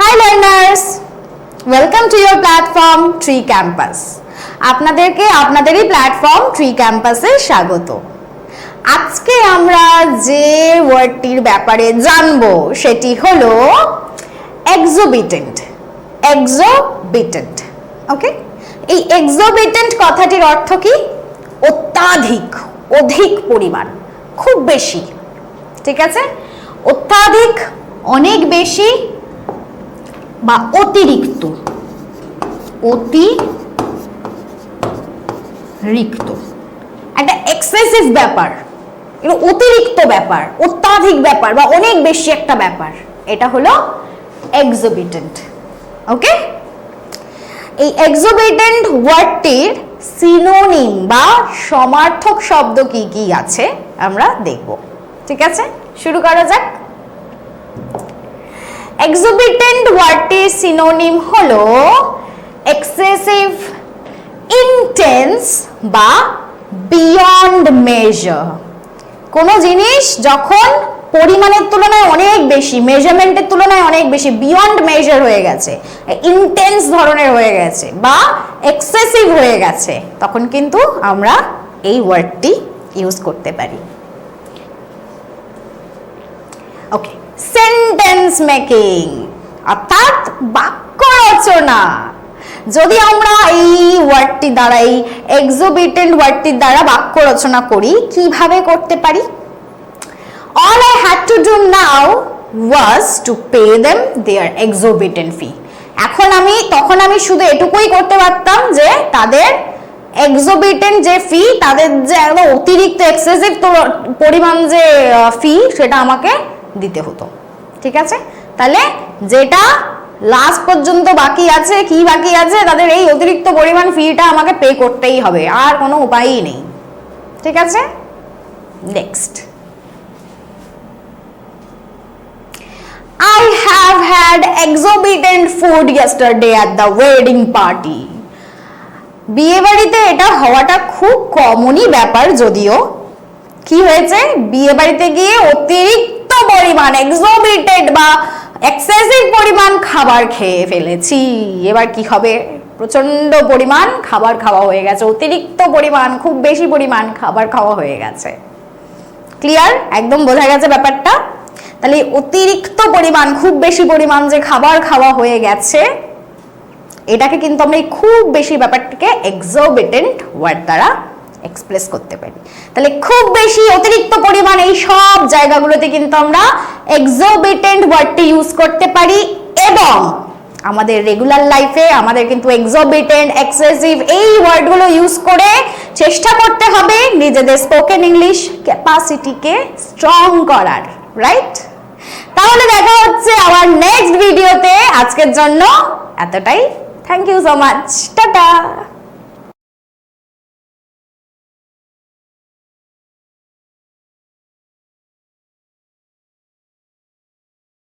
Hi learners welcome to your platform tree campus আপনাদেরকে আপনাদেরই platform tree ক্যাম্পাসে স্বাগত। আজকে আমরা যে ওয়ার্ডটির ব্যাপারে জানব, সেটি হলো এক্সোবিটেন্ট এক্সোবিটেন্ট ওকে এই এক্সোবিটেন্ট কথাটির অর্থ কি? অত্যাধিক, অধিক পরিমাণ, খুব বেশি, ঠিক আছে? অত্যাধিক, অনেক বেশি বা অতিরিক্ত। অতিরিক্ত। একটা এক্সেসিভ ব্যাপার। অতিরিক্ত ব্যাপার, অত্যাধিক ব্যাপার বা অনেক বেশি একটা ব্যাপার, এটা হলো এক্সোবিটেন্ট ওকে এই এক্সোবিটেন্ট ওয়ার্ডটির সিনোনিম বা সমার্থক শব্দ কি কি আছে আমরা দেখব। ঠিক আছে? শুরু করা যাক। এক্সোবিটেন্ট ওয়ার্ডটির সিনোনিম হলো এক্সেসিভ ইন্টেন্স বা বিয়ন্ড মেজার কোনো জিনিস যখন পরিমাণের তুলনায় অনেক বেশি মেজারমেন্টের তুলনায় অনেক বেশি বিয়ন্ড মেজার হয়ে গেছে ইন্টেন্স ধরনের হয়ে গেছে বা এক্সেসিভ হয়ে গেছে, তখন কিন্তু আমরা এই ওয়ার্ডটি ইউজ করতে পারি। ওকে সেন্টেন্স মেকিং অর্থাৎ বাক্য রচনা। যদি আমরা এই ওয়ার্ডটি দ্বারা, এই এক্সোবিটেন্ট ওয়ার্ডটির দ্বারা বাক্য রচনা করি, কীভাবে করতে পারি? All I had to do now was to pay them their exorbitant fee এখন আমি, তখন আমি শুধু এটুকুই করতে পারতাম যে তাদের এক্সোবিটেন্ট যে ফি তাদের যে একদম অতিরিক্ত এক্সেসিভ পরিমাণ যে ফি সেটা আমাকে দিতে হতো। ঠিক আছে? তাহলে যেটা লাস্ট পর্যন্ত বাকি আছে, কি বাকি আছে, তাদের এই অতিরিক্ত পরিমাণ ফিটা আমাকে পে করতেই হবে, আর কোনো উপায়ই নেই। ঠিক আছে? Next I have had exorbitant food yesterday at the wedding party. বিয়ে বাড়িতে এটা হওয়াটা খুব কমনই ব্যাপার, যদিও। কি হয়েছে? বিয়ে বাড়িতে গিয়ে অতিরিক্ত পরিমাণ এক্সোবিটেড বা এক্সেসিভ পরিমাণ খাবার খেয়ে ফেলেছি। এবার কি হবে? পরিমাণ খাবার খাওয়া হয়ে গেছে, অতিরিক্ত পরিমাণ, খুব বেশি পরিমাণ খাবার খাওয়া হয়ে গেছে। ক্লিয়ার একদম বোঝা গেছে ব্যাপারটা? তাহলে অতিরিক্ত পরিমাণ, খুব বেশি পরিমাণ যে খাবার খাওয়া হয়ে গেছে, এটাকে কিন্তু আমরা খুব বেশি ব্যাপারটাকে এক্সোবিটেন্ট ওয়ার্ড দ্বারা এক্সপ্রেস করতে পারি। তাহলে খুব বেশি অতিরিক্ত পরিমাণ এই সব জায়গাগুলোতে কিন্তু আমরা এক্সোবিটেন্ট ওয়ার্ডটি ইউজ করতে পারি এবং আমাদের রেগুলার লাইফে আমাদের কিন্তু এক্সোবিটেন্ট এক্সেসিভ এই ওয়ার্ডগুলো ইউজ করে চেষ্টা করতে হবে নিজেদের স্পোকেন ইংলিশ ক্যাপাসিটিকে স্ট্রং করার রাইট তাহলে দেখা হচ্ছে আমার নেক্সট ভিডিওতে আজকের জন্য এতটাই। Thank you so much tata